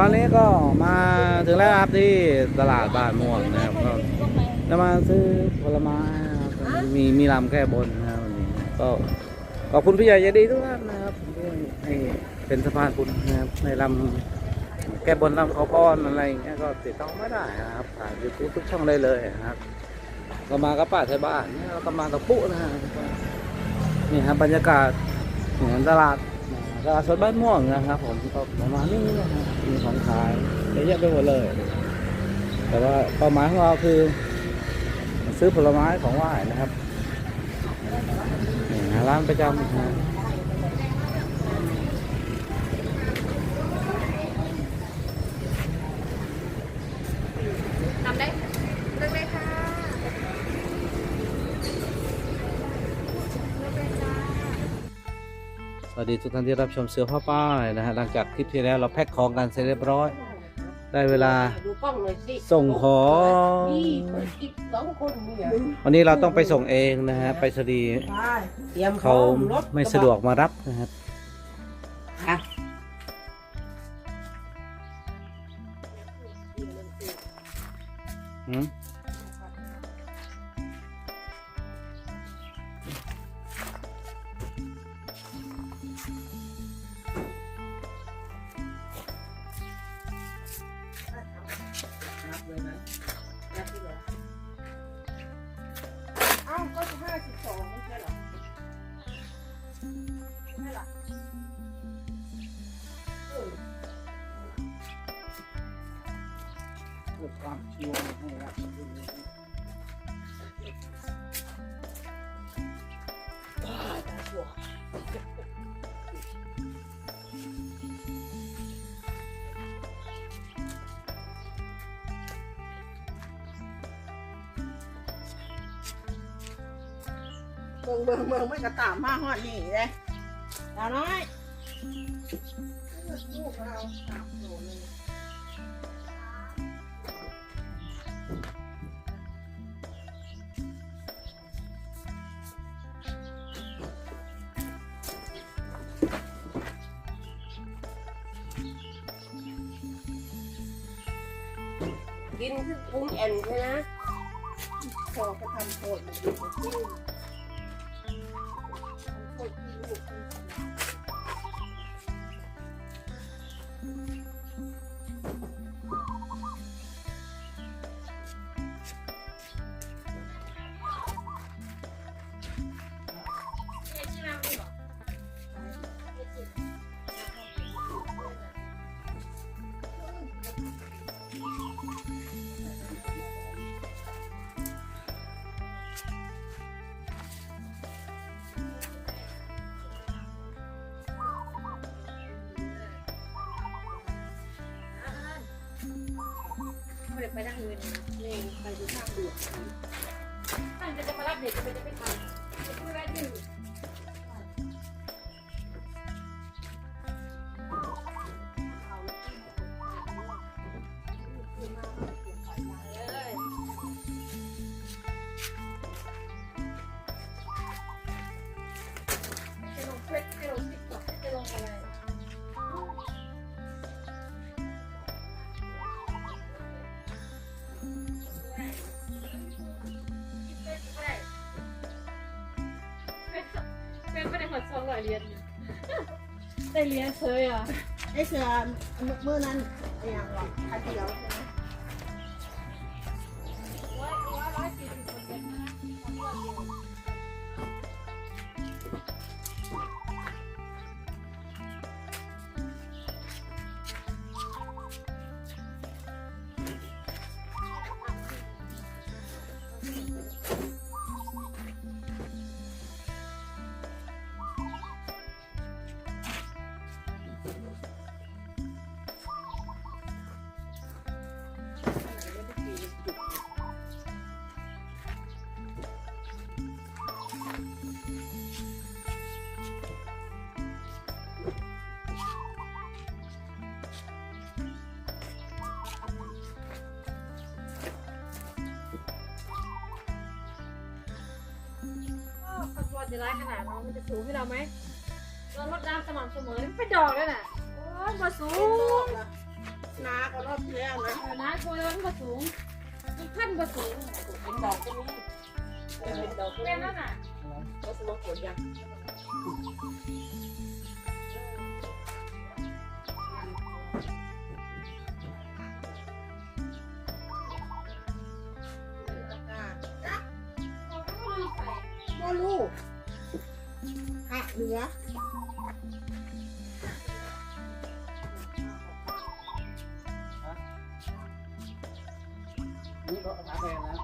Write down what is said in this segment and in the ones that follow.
ตอนนี้ก็มาถึงแล้วครับที่ตลาดบ้านม่วงนะครับก็จะมาซื้อผลไม้ครับมีมีลำแก้บนนะครับวันนี้ก็ขอบคุณพี่ใหญ่ใจดีทุกท่านนะครับที่ให้เป็นสะพานบุญนะครับในลำแก้บนลำขอพรอะไรอย่างเงี้ยก็ติดต่อไม่ได้นะครับผ่านยูทูบทุกช่องได้เลยนะครับก็มากับป้าไทยบ้านเนี่ยเราก็มากับปุ๊นะฮะนี่ครับบรรยากาศเหมือนตลาด ตลาดสดบ้านม่วงนะครับผมก็ประมาณนี้นะครับมีของขายเยอะแยะไปหมดเลย แต่ว่าเป้าหมายของเราคือ ซื้อผลไม้ของไหว้นะครับร้านประจำนะ ดีทุกท่านที่รับชมเสือพ่อป้ายนะฮะหลังจากคลิปที่แล้วเราแพ็คของกันเสร็จเรียบร้อย ได้เวลาดูกล้องหน่อยสิส่งของนี่อีกสองคนเนี่ยวันนี้เราต้องไปส่งเองนะฮะไปสดีย์เตรียมพร้เขาอมรถไม่สะดวกมารับนะครับ ไม่หรอเออเพื่อความชัวให้รับบ้าตาสวดเบิ่งเบิ่งเบิ่งไม่กระตามมาฮอดนี่เลย ดาวน้อยลูกเราสามโลนึงกินคือปรุงแอนใช่ไหมพอก็ทำโทษมันดีกว่า ไม่ได้ไปทางอื่นนี่ไปดูทางด่วนท่านจะมารับเด็กจะไปจะไปทำ เรียนได้เรียนเคยอะ ไอ้เสือเมื่อนั้นไอ้อย่างหรอกคาเดียว จะร้ายขนาดนั้นมันจะสูงให้เราไหมเราลดน้ำสม่ำเสมอไม่เป็นดอกเลยน่ะโอ้ยมาสูเป็นโรงคละอบที่แล้วนะเออนะตัวมันก็สูงมันขั้นก็สูงเป็นดอกก็มีเป็นดอกก็เต็มีมแล้วน่ะก็สมองกดยัง หักเหลือนี่ก็ถามแอนนะ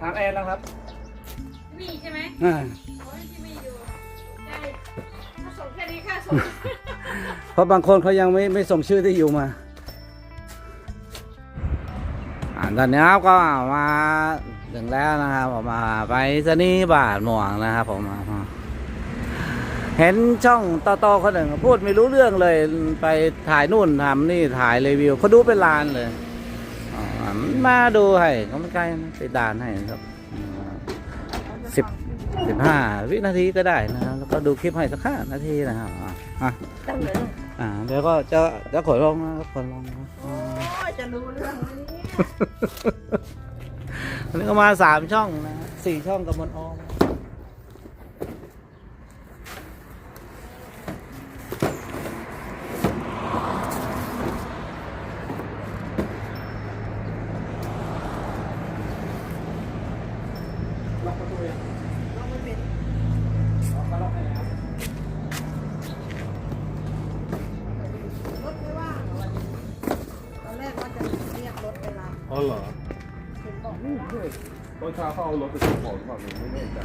ถามแอนนะครับมีใช่ไหมอ่าโอ้ยที่มีอยู่ใช่ถ้าส่งแค่นี้ค่าส่งเพราะบางคนเขายังไม่ไม่ส่งชื่อที่อยู่มาอ่าตอนนี้ครับก็มา ถึงแล้วนะครับผมมาไปสนีย์บาทหม่วงนะครับผมมาเห็นช่องต่อๆคนหนึ่งพูดไม่รู้เรื่องเลยไปถ่ายนู่นทำนี่ถ่ายรีวิวเขาดูเป็นลานเลยอ๋อมาดูให้ก็ไม่ไกลนะไปด่านให้ครับสิบสิบห้าวินาทีก็ได้นะครับแล้วก็ดูคลิปให้สักห้านาทีนะครับอะอะตั้งเลยนะอ่าเดี๋ยวก็จะจะขนลงนะครับขนลงนะโอ้ยจะรู้เรื่องไหมเนี่ย วันนี้ก็มาสามช่องนะสี่ช่องกับมนออมล็อกประตูยังเราไม่เป็นล็อกมาล็อกให้แล้วรถไม่ว่างเหรอ ต้นเช้าเขาเอารถไปส่งของหรือเปล่าผมไม่แน่ใจ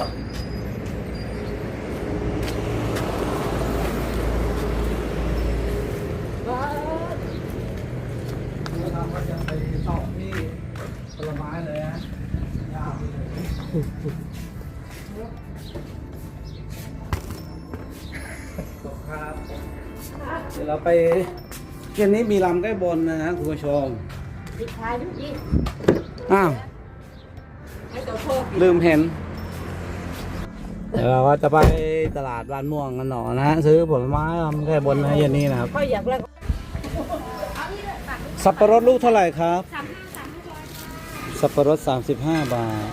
เดี๋ยวเราไปเย็นนี้มีลำใกล้บนนะฮะคุณผู้ชมปิดท้ายด้วยดิอ้าวให้ตัวโชคลืมเห็น เดี๋ยวเราก็จะไปตลาดบ้านม่วงกันหน่อยนะฮะซื้อผลไม้ลำใกล้บนนะเย็นนี้นะครับ ก็อยากเล่นสับปะรดลูกเท่าไหร่ครับสามห้าสามห้าร้อยสับปะรด 35 บาท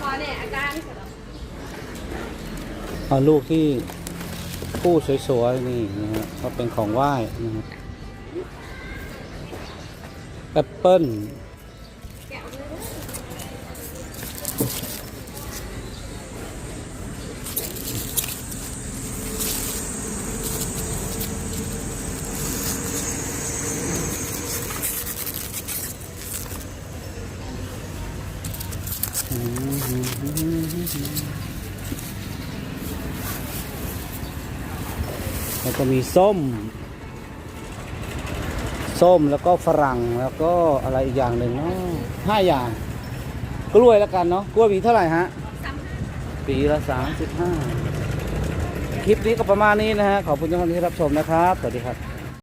พอเนี่ยอาการเอาลูกที่คู่สวยๆนี่นะฮะก็เป็นของไหว้นะฮะแอปเปิ้ล แล้วก็มีส้ม ส้มแล้วก็ฝรั่งแล้วก็อะไรอีกอย่างหนึ่งเนาะห้าอย่าง กล้วยแล้วกันเนาะกล้วยมีเท่าไหร่ฮะปีละสามสิบห้าคลิปนี้ก็ประมาณนี้นะฮะขอบคุณทุกท่านที่รับชมนะครับ สวัสดีครับ